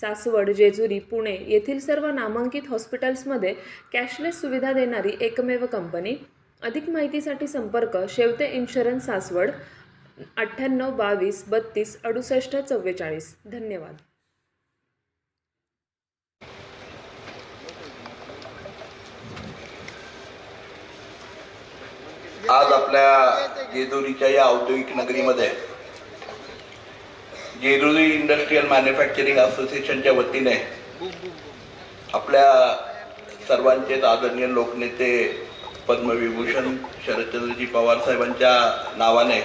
सासवड जेजुरी पुणे येथील सर्व नामांकित हॉस्पिटल्समध्ये कॅशलेस सुविधा देणारी एकमेव कंपनी. अधिक माहितीसाठी संपर्क शेवते इन्शुरन्स सासवड अठ्ठ्याण्णव बावीस बत्तीस अडुसष्ट चव्वेचाळीस. धन्यवाद. आज आपल्या जेजुरीच्या या औद्योगिक नगरीमध्ये जेजुरी इंडस्ट्रीयल मॅन्युफॅक्चरिंग असोसिएशनच्या वतीने आपल्या सर्वांचेच आदरणीय लोकनेते पद्मविभूषण शरदचंद्रजी पवार साहेबांच्या नावाने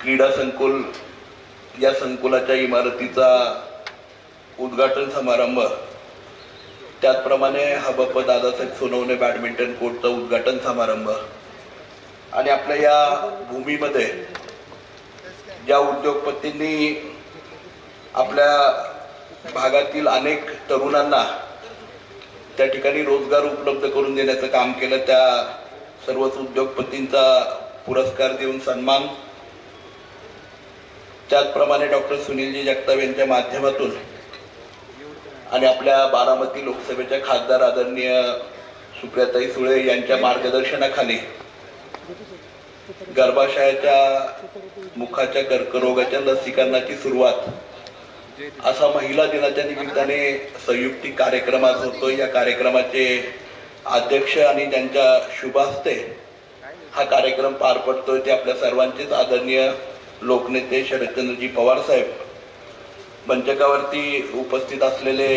क्रीडा संकुल या संकुलाच्या इमारतीचा उद्घाटन समारंभ त्याचप्रमाणे हबप दादासाहेब सोनवणे बॅडमिंटन कोर्टचा उद्घाटन समारंभ आणि आपल्या या भूमीमध्ये ज्या उद्योगपतींनी आपल्या भागातील अनेक तरुणांना त्या ठिकाणी रोजगार उपलब्ध करून देण्याचं काम केलं त्या सर्वच उद्योगपतींचा पुरस्कार देऊन सन्मान. त्याचप्रमाणे डॉक्टर सुनीलजी जगताप यांच्या माध्यमातून आणि आपल्या बारामती लोकसभेच्या खासदार आदरणीय सुप्रियाताई सुळे यांच्या मार्गदर्शनाखाली गर्भाशयाच्या मुखाच्या कर्करोगाच्या लसीकरणाची सुरुवात. असा महिला दिनाच्या निमित्ताने संयुक्तिक कार्यक्रमात होतो या कार्यक्रमाचे अध्यक्ष आणि त्यांच्या शुभ हस्ते हा कार्यक्रम पार पडतोय ते आपल्या सर्वांचेच आदरणीय लोकनेते शरदचंद्रजी पवार साहेब. मंचकावरती उपस्थित असलेले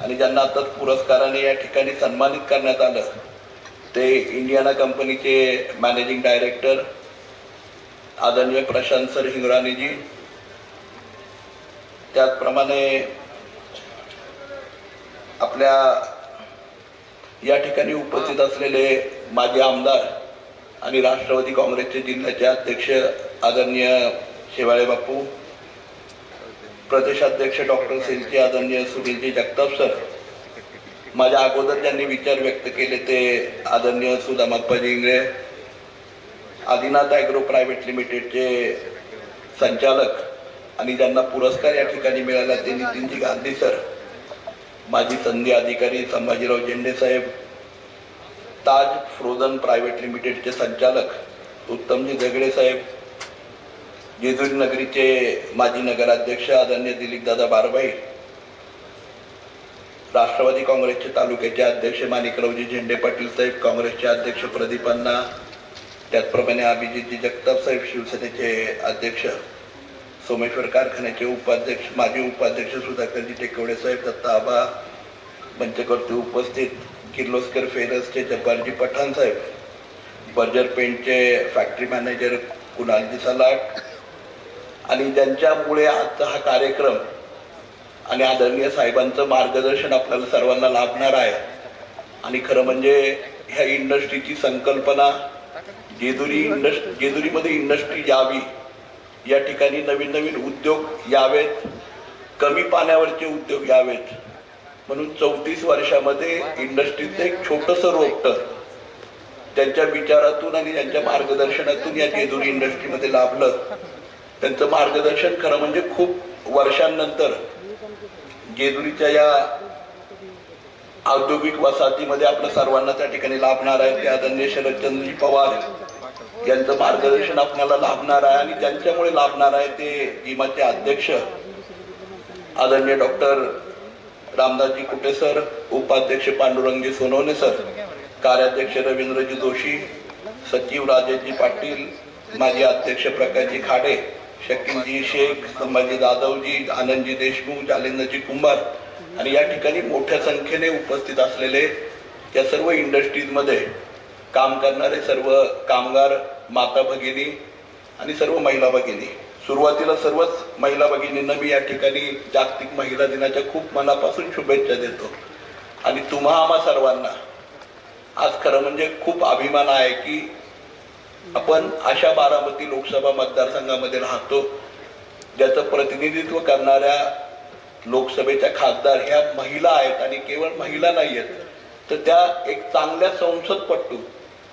आणि ज्यांना आता पुरस्काराने या ठिकाणी सन्मानित करण्यात आलं ते इंडियाना कंपनीचे मॅनेजिंग डायरेक्टर आदरणीय प्रशांत सर हिंगराणीजी. त्याचप्रमाणे आपल्या या ठिकाणी उपस्थित असलेले माजी आमदार आणि राष्ट्रवादी काँग्रेसचे जिल्ह्याचे अध्यक्ष आदरणीय शेवाळे बापू प्रदेशाध्यक्ष डॉक्टर सेलचे आदरणीय सुनीलजी जगताप सर माझ्या अगोदर ज्यांनी विचार व्यक्त केले ते आदरणीय सुदामाप्पाजी इंगळे आदिनाथ ॲग्रो प्रायव्हेट लिमिटेडचे संचालक आणि ज्यांना पुरस्कार या ठिकाणी मिळाला ते नितीनजी गांधी सर माजी संधी अधिकारी संभाजीराव झेंडे साहेब ताज फ्रोझन प्रायव्हेट लिमिटेडचे संचालक उत्तमजी झगडे साहेब जेजुरी नगरीचे माजी नगराध्यक्ष आदरणीय दिलीपदादा बारबाई राष्ट्रवादी काँग्रेसचे तालुक्याचे अध्यक्ष माणिकरावजी झेंडे पाटील साहेब काँग्रेसचे अध्यक्ष प्रदीप अण्णा त्याचप्रमाणे अभिजितजी जगताप साहेब शिवसेनेचे अध्यक्ष सोमेश्वर कारखान्याचे उपाध्यक्ष माजी उपाध्यक्ष सुधाकरजी टेकवडे साहेब दत्ता आबा उपस्थित किर्लोस्कर फेरसचे जब्बारजी पठाण साहेब बर्जर पेंटचे फॅक्टरी मॅनेजर कुणालजी सलाट आणि ज्यांच्यामुळे आजचा हा कार्यक्रम आणि आदरणीय साहेबांचं मार्गदर्शन आपल्याला सर्वांना लाभणार आहे. आणि खरं म्हणजे ह्या इंडस्ट्रीची संकल्पना जेजुरी इंडस्ट्री जेजुरीमध्ये इंडस्ट्री यावी या ठिकाणी नवीन नवीन उद्योग यावेत कमी पाण्यावरचे उद्योग यावेत. म्हणून चौतीस वर्षामध्ये इंडस्ट्रीचं एक छोटंसं रोपटं त्यांच्या विचारातून आणि त्यांच्या मार्गदर्शनातून या जेजुरी इंडस्ट्रीमध्ये लाभलं. त्यांचं मार्गदर्शन खरं म्हणजे खूप वर्षांनंतर जेजुरीच्या या औद्योगिक वसाहतीमध्ये आपल्या सर्वांना त्या ठिकाणी लाभणार आहे. ते आदरणीय शरदचंद्रजी पवार यांचं मार्गदर्शन आपल्याला लाभणार आहे आणि त्यांच्यामुळे लाभणार आहे ते जिमाचे अध्यक्ष आदरणीय डॉक्टर रामदासजी कुटे सर उपाध्यक्ष पांडुरंगजी सोनवणे सर कार्याध्यक्ष रवींद्रजी जोशी सचिव राजेशजी पाटील माजी अध्यक्ष प्रकाशजी खाडे शकीलजी शेख संभाजी जाधवजी आनंदजी देशमुख जालेंद्रजी कुंभार आणि या ठिकाणी मोठ्या संख्येने उपस्थित असलेले या सर्व इंडस्ट्रीजमध्ये काम करणारे सर्व कामगार माता भगिनी आणि सर्व महिला भगिनी. सुरुवातीला सर्वच महिला भगिनींना मी या ठिकाणी जागतिक महिला दिनाच्या खूप मनापासून शुभेच्छा देतो. आणि तुम्हा आम्हा सर्वांना आज खरं म्हणजे खूप अभिमान आहे की आपण अशा बारामती लोकसभा मतदारसंघामध्ये राहतो ज्याचं प्रतिनिधित्व करणाऱ्या लोकसभेच्या खासदार ह्या महिला आहेत आणि केवळ महिला नाही आहेत तर त्या एक चांगल्या संसदपटू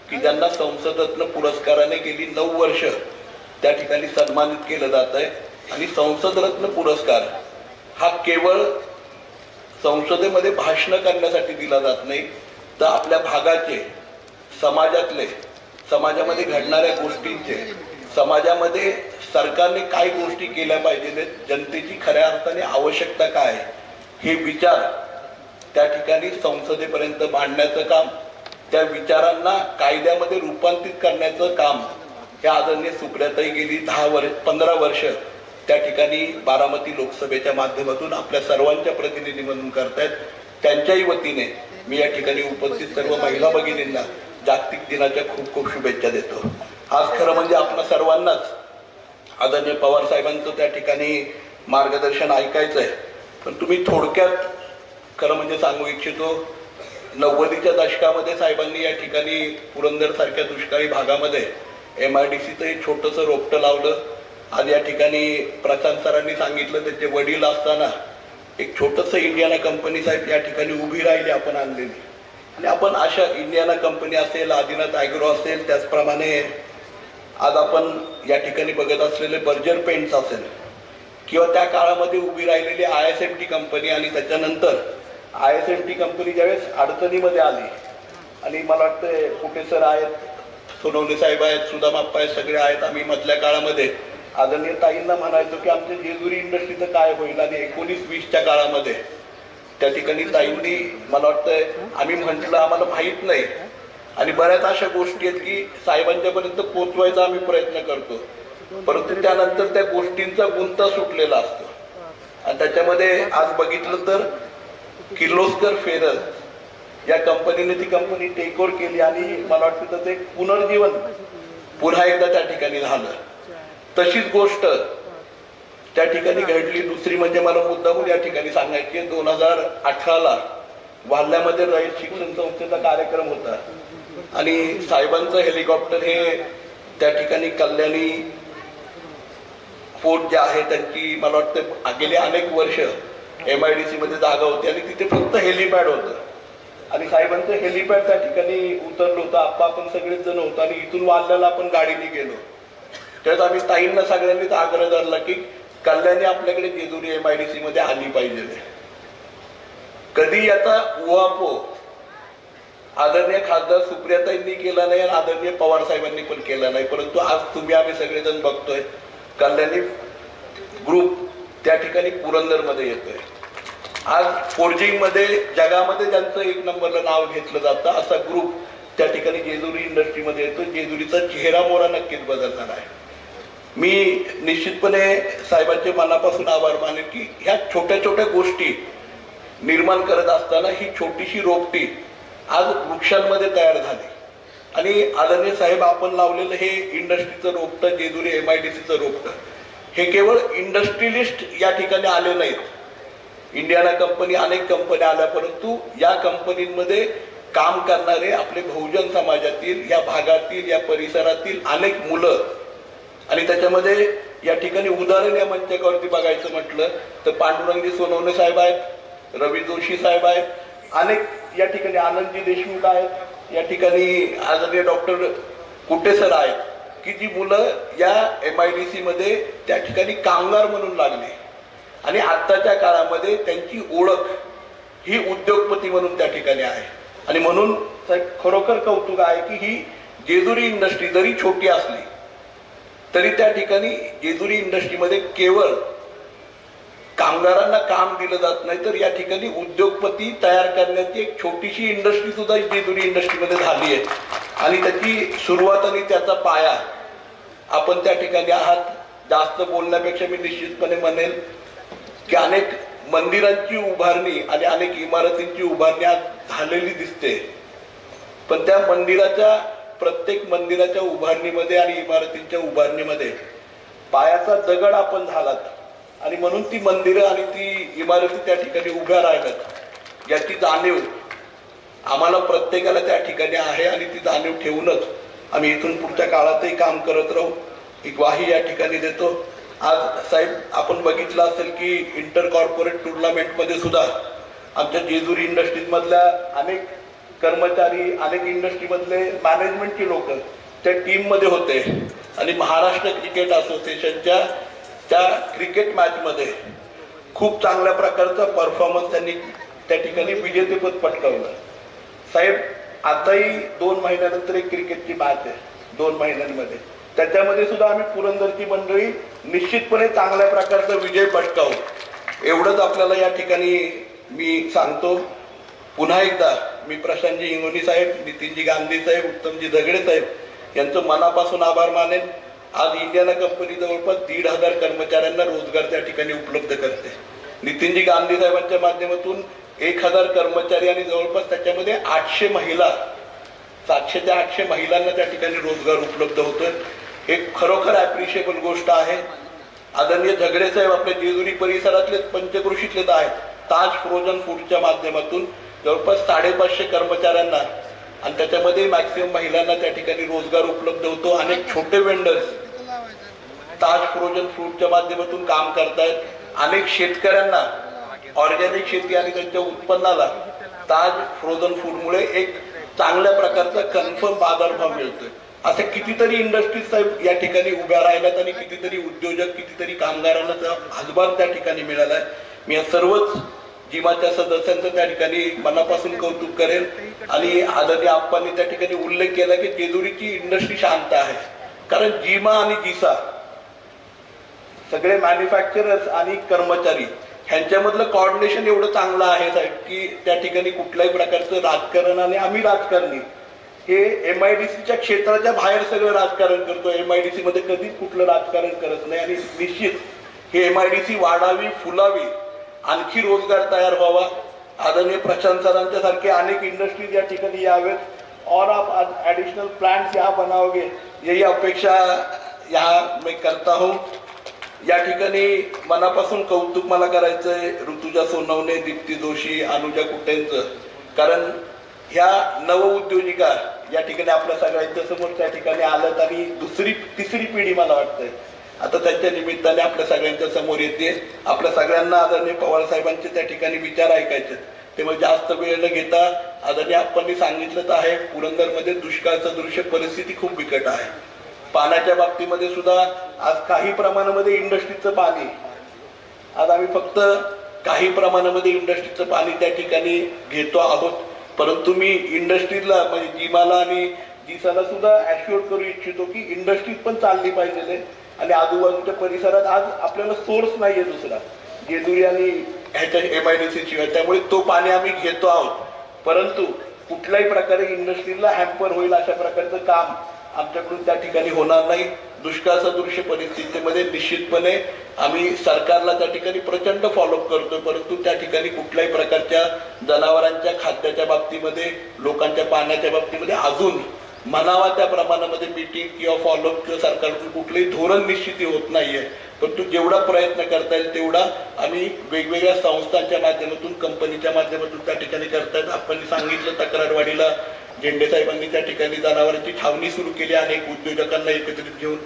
की ज्यांना संसदरत्न पुरस्काराने गेली नऊ वर्ष त्या ठिकाणी सन्मानित केलं जात आहे आणि संसदरत्न पुरस्कार हा केवळ संसदेमध्ये भाषण करण्यासाठी दिला जात नाही तर आपल्या भागाचे समाजातले समाजामध्ये घडणाऱ्या गोष्टींचे समाजामध्ये सरकारने काय गोष्टी केल्या पाहिजेत जनतेची खऱ्या अर्थाने आवश्यकता काय हे विचार त्या ठिकाणी संसदेपर्यंत मांडण्याचं काम त्या विचारांना कायद्यामध्ये रूपांतरित करण्याचं काम हे आदरणीय सुकड्यातही गेली दहा वर्ष पंधरा वर्ष त्या ठिकाणी बारामती लोकसभेच्या माध्यमातून आपल्या सर्वांच्या प्रतिनिधी म्हणून करतायत. त्यांच्याही वतीने मी या ठिकाणी उपस्थित सर्व महिला भगिनींना जागतिक दिनाच्या खूप खूप शुभेच्छा देतो. आज खरं म्हणजे आपल्या सर्वांनाच आदरणीय पवार साहेबांचं त्या ठिकाणी मार्गदर्शन ऐकायचं आहे पण तुम्ही थोडक्यात खरं म्हणजे सांगू इच्छितो नव्वदीच्या दशकामध्ये साहेबांनी या ठिकाणी पुरंदरसारख्या दुष्काळी भागामध्ये एम आय डी सीचं एक छोटंसं रोपटं लावलं. आज या ठिकाणी प्रशांत सरांनी सांगितलं त्याचे वडील असताना एक छोटंसं इंडियाना कंपनी साहेब या ठिकाणी उभी राहिली आपण आणलेली. आणि आपण अशा इंडियाना कंपनी असेल आदिनाथ आयग्रो असेल त्याचप्रमाणे आज आपण या ठिकाणी बघत असलेले बर्जर पेंट्स असेल किंवा त्या काळामध्ये उभी राहिलेली I S M T company आणि त्याच्यानंतर I S M T company ज्यावेळेस अडचणीमध्ये आली आणि मला वाटतं कुठे सर आहेत सोनवणे साहेब आहेत सुदामाप्पा आहेत सगळे आहेत आम्ही मधल्या काळामध्ये आदरणीय ताईंना म्हणायचो की आमच्या जेजुरी इंडस्ट्रीचं काय होईल आणि एकोणीस वीसच्या काळामध्ये त्या ठिकाणी ताईंनी मला वाटतंय आम्ही म्हटलं आम्हाला माहीत नाही. आणि बऱ्याच अशा गोष्टी आहेत की साहेबांच्यापर्यंत पोचवायचा आम्ही प्रयत्न करतो. परंतु त्यानंतर त्या गोष्टींचा गुंता सुटलेला असतो. आणि त्याच्यामध्ये आज बघितलं तर किर्लोस्कर फेरस या कंपनीने ती कंपनी टेक ओव्हर केली आणि मला वाटतं त्याचं एक पुनर्जीवन पुन्हा एकदा त्या ठिकाणी झालं. तशीच गोष्ट त्या ठिकाणी घडली. दुसरी म्हणजे मला मुद्दामून या ठिकाणी सांगायची दोन हजार अठराला वाल्ल्यामध्ये रयत शिक्षण संस्थेचा कार्यक्रम होता. आणि साहेबांचं हेलिकॉप्टर हे त्या ठिकाणी कल्याणी फोर्ट जे आहे त्यांची मला वाटतं गेली अनेक वर्ष एम आय डी सी मध्ये जागा होती आणि तिथे फक्त हेलिपॅड होतं. आणि साहेबांचं हेलिपॅड त्या ठिकाणी उतरलं होतं. आप्पा आपण सगळेच जण होतो आणि इथून वाल्ल्याला आपण गाडीने गेलो. त्यात आम्ही ताईंना सगळ्यांनीच आग्रह धरला की कल्याणी आपल्याकडे Jejuri M I D C मध्ये आली पाहिजे. कधी याचा उहापो आदरणीय खासदार सुप्रियाताईंनी केला नाही आणि आदरणीय पवार साहेबांनी पण केला नाही. परंतु आज तुम्ही आम्ही सगळेजण बघतोय कल्याणी ग्रुप त्या ठिकाणी पुरंदरमध्ये येतोय. आज फोर्जिंगमध्ये जगामध्ये ज्यांचं एक नंबरला नाव घेतलं जातं असा ग्रुप त्या ठिकाणी जेजुरी इंडस्ट्रीमध्ये येतो जेजुरीचा चेहरा मोरा नक्कीच बदलणार आहे. मी निश्चितपणे साहेबांचे मनापासून आभार मानेन की ह्या छोट्या छोट्या गोष्टी निर्माण करत असताना ही छोटीशी रोपटी आज वृक्षांमध्ये तयार झाली. आणि आदरणीय साहेब आपण लावलेलं हे इंडस्ट्रीचं रोपटं जेजुरी एम आय डी सीचं रोपटं हे केवळ इंडस्ट्रियलिस्ट या ठिकाणी आले नाहीत. इंडियाना कंपनी अनेक कंपन्या आल्या परंतु या कंपनीमध्ये काम करणारे आपले बहुजन समाजातील या भागातील या परिसरातील अनेक मुलं आणि त्याच्यामध्ये या ठिकाणी उदाहरण या मंचकावरती बघायचं म्हटलं तर पांडुरंगी सोनवणे साहेब आहेत रवी जोशी साहेब आहेत अनेक या ठिकाणी आनंदजी देशमुख आहेत या ठिकाणी आदरणीय डॉक्टर कुटे सर आहेत की जी मुलं या एम आय डी सीमध्ये त्या ठिकाणी कामगार म्हणून लागली. आणि आत्ताच्या काळामध्ये त्यांची ओळख ही उद्योगपती म्हणून त्या ठिकाणी आहे. आणि म्हणून खरोखर कौतुक आहे की ही जेजुरी इंडस्ट्री जरी छोटी असली तरी त्या ठिकाणी जेजुरी इंडस्ट्रीमध्ये केवळ कामगारांना काम दिलं जात नाही तर या ठिकाणी उद्योगपती तयार करण्याची एक छोटीशी इंडस्ट्री सुद्धा जेजुरी इंडस्ट्रीमध्ये झाली आहे. आणि त्याची सुरुवात आणि त्याचा पाया आपण त्या ठिकाणी आहात. जास्त बोलण्यापेक्षा मी निश्चितपणे म्हणेल की अनेक मंदिरांची उभारणी आणि अनेक इमारतींची उभारणी आज झालेली दिसते. पण त्या मंदिराच्या प्रत्येक मंदिराच्या उभारणीमध्ये आणि इमारतींच्या उभारणीमध्ये पायाचा दगड आपण झालात आणि म्हणून ती मंदिरं आणि ती इमारती त्या ठिकाणी उभ्या राहिल्यात. याची जाणीव आम्हाला प्रत्येकाला त्या ठिकाणी आहे आणि ती जाणीव ठेवूनच आम्ही इथून पुढच्या काळातही काम करत राहू. ही ग्वाही या ठिकाणी देतो. आज साहेब आपण बघितलं असेल की इंटर कॉर्पोरेट टुर्नामेंटमध्ये सुद्धा आमच्या जेजुरी इंडस्ट्रीजमधल्या अनेक कर्मचारी अनेक इंडस्ट्रीमधले मॅनेजमेंटची लोक त्या टीममध्ये होते. आणि महाराष्ट्र क्रिकेट असोसिएशनच्या त्या क्रिकेट मॅचमध्ये खूप चांगल्या प्रकारचा परफॉर्मन्स त्यांनी त्या ठिकाणी विजेतेपद पटकावलं. साहेब आताही दोन महिन्यानंतर एक क्रिकेटची मॅच आहे दोन महिन्यांमध्ये. त्याच्यामध्ये सुद्धा आम्ही पुरंदरची मंडळी निश्चितपणे चांगल्या प्रकारचा विजय पटकावू. एवढंच आपल्याला या ठिकाणी मी सांगतो. पुन्हा एकदा मी प्रशांतजी इंगोनी साहेब नितीनजी गांधी साहेब उत्तमजी झगडे साहेब यांचं मनापासून आभार मानेन. आज इंडियाना कंपनी जवळपास दीड हजार कर्मचाऱ्यांना रोजगार त्या ठिकाणी उपलब्ध करते. नितीनजी गांधी साहेबांच्या माध्यमातून एक हजार कर्मचारी आणि जवळपास त्याच्यामध्ये आठशे महिला सातशे ते आठशे महिलांना त्या ठिकाणी रोजगार उपलब्ध होतोय. हे खरोखर ॲप्रिशिएबल गोष्ट आहे. आदरणीय झगडे साहेब आपल्या जेजुरी परिसरातले पंचकृषीतले आहेत. ताज फ्रोजन फूडच्या माध्यमातून जवळपास साडेपाचशे कर्मचाऱ्यांना आणि त्याच्यामध्ये मॅक्सिमम महिलांना त्या ठिकाणी रोजगार उपलब्ध होतो. अनेक छोटे वेंडर्स ताज फ्रोझन फूडच्या माध्यमातून काम करतायत. अनेक शेतकऱ्यांना ऑर्गॅनिक शेती आणि त्यांच्या उत्पन्नाला ताज फ्रोझन फूडमुळे एक चांगल्या प्रकारचा कन्फर्म बाजारभाव मिळतोय. असे कितीतरी इंडस्ट्रीज साहेब या ठिकाणी उभ्या राहिल्यात आणि कितीतरी उद्योजक कितीतरी कामगारांना त्या हातभार त्या ठिकाणी मिळालाय. मी या सर्वच जिमाच्या सदस्यांचं त्या ठिकाणी मनापासून कौतुक करेल. आणि आदरणीय आप्पांनी त्या ठिकाणी उल्लेख केला की जेजुरीची इंडस्ट्री शांत आहे. कारण जिमा आणि जिसा सगळे मॅन्युफॅक्चरर्स आणि कर्मचारी ह्यांच्यामधलं कॉर्डिनेशन एवढं चांगलं आहे साहेब की त्या ठिकाणी कुठल्याही प्रकारचं राजकारण आणि आम्ही राजकारणी हे एम आय डी सीच्या क्षेत्राच्या बाहेर सगळं राजकारण करतो एम आय डी सी मध्ये कधीच कुठलं राजकारण करत नाही. आणि निश्चित हे एम आय डी सी वाढावी फुलावी आणखी रोजगार तयार व्हावा. आदरणीय प्रशांत सरांच्या सारखे अनेक इंडस्ट्रीज या ठिकाणी यावेत. और आप ॲडिशनल प्लांट्स यहाँ बनाओगे यही अपेक्षा यहाँ मी करता हूँ. या ठिकाणी मनापासून कौतुक मला करायचंय ऋतुजा सोनवणे दीप्ती जोशी अनुजा कुटेंचं. कारण ह्या नवउद्योजिका या ठिकाणी आपल्या सगळ्यांच्या समोर त्या ठिकाणी आलं आणि दुसरी तिसरी पिढी मला वाटतंय. आता त्यांच्या निमित्ताने आपल्या सगळ्यांच्या समोर येते. आपल्या सगळ्यांना आदरणीय पवार साहेबांचे त्या ठिकाणी विचार ऐकायचे त्यामुळे म्हणजे जास्त वेळ न घेता आदरणीय आपण सांगितलंच आहे पुरंदरमध्ये दुष्काळचं दृश्य परिस्थिती खूप बिकट आहे. पाण्याच्या बाबतीमध्ये सुद्धा आज काही प्रमाणामध्ये इंडस्ट्रीचं पाणी आज आम्ही फक्त काही प्रमाणामध्ये इंडस्ट्रीचं पाणी त्या ठिकाणी घेतो आहोत. परंतु मी इंडस्ट्रीला म्हणजे जिमाला आणि दिसाला सुद्धा अश्युअर करू इच्छितो की इंडस्ट्रीज पण चालली पाहिजे आणि आजूबाजूच्या परिसरात आज आपल्याला सोर्स नाहीये दुसरा. जेजुरी आणि ह्याच्या एम आय डी सी त्यामुळे तो पाणी आम्ही घेतो आहोत. परंतु कुठल्याही प्रकारे इंडस्ट्रीला हॅम्पर होईल अशा प्रकारचं काम आमच्याकडून त्या ठिकाणी होणार नाही. दुष्काळ सदृश्य परिस्थितीमध्ये निश्चितपणे आम्ही सरकारला त्या ठिकाणी प्रचंड फॉलोअप करतोय. परंतु त्या ठिकाणी कुठल्याही प्रकारच्या जनावरांच्या खाद्याच्या बाबतीमध्ये लोकांच्या पाण्याच्या बाबतीमध्ये अजून म्हणावा त्या प्रमाणामध्ये मीटिंग किंवा फॉलोअप किंवा सरकारकडून कुठलंही धोरण निश्चिती होत नाहीये. परंतु जेवढा प्रयत्न करता येईल तेवढा आम्ही वेगवेगळ्या संस्थांच्या माध्यमातून कंपनीच्या माध्यमातून त्या ठिकाणी करतायत आपण सांगितलं तक्रारवाडीला झेंडे साहेबांनी त्या ठिकाणी जनावरांची छावणी सुरू केली अनेक उद्योजकांना एकत्रित घेऊन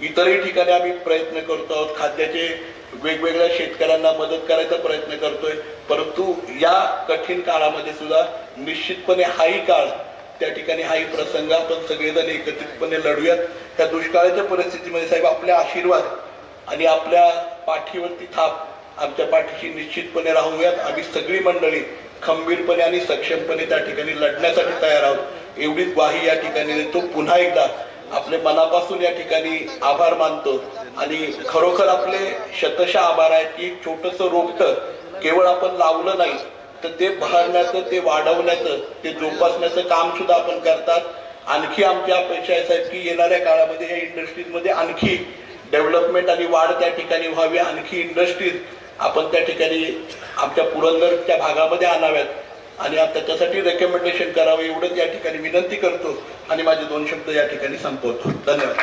इतरही ठिकाणी आम्ही प्रयत्न करतो आहोत. खाद्याचे वेगवेगळ्या शेतकऱ्यांना मदत करायचा प्रयत्न करतोय. परंतु या कठीण काळामध्ये सुद्धा निश्चितपणे हाही काळ त्या ठिकाणी हाही प्रसंग आपण सगळेजण एकत्रितपणे लढूयात. त्या दुष्काळाच्या परिस्थितीमध्ये साहेब आपल्या आशीर्वाद आणि आपल्या पाठीवरती थाप आमच्या पाठीशी निश्चितपणे राहूयात. आम्ही सगळी मंडळी खंबीरपणे आणि सक्षमपणे त्या ठिकाणी लढण्यासाठी तयार आहोत. एवढीच ग्वाही या ठिकाणी देतो. पुन्हा एकदा आपले मनापासून या ठिकाणी आभार मानतो. आणि खरोखर आपले शतशः आभार आहेत की छोटस रोपट केवळ आपण लावलं नाही तर ते बहरण्याचं ते वाढवण्याचं ते जोपासण्याचं काम सुद्धा आपण करतात. आणखी आमची अपेक्षा आहे साहेब की येणाऱ्या काळामध्ये या इंडस्ट्रीजमध्ये आणखी डेव्हलपमेंट आणि वाढ त्या ठिकाणी व्हावी. आणखी इंडस्ट्रीज आपण त्या ठिकाणी आमच्या पुरंदरच्या भागामध्ये आणाव्यात. आणि त्याच्यासाठी रेकमेंडेशन करावं एवढंच या ठिकाणी विनंती करतो आणि माझे दोन शब्द या ठिकाणी संपवतो. धन्यवाद.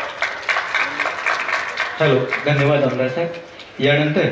हॅलो धन्यवाद आमदार साहेब. यानंतर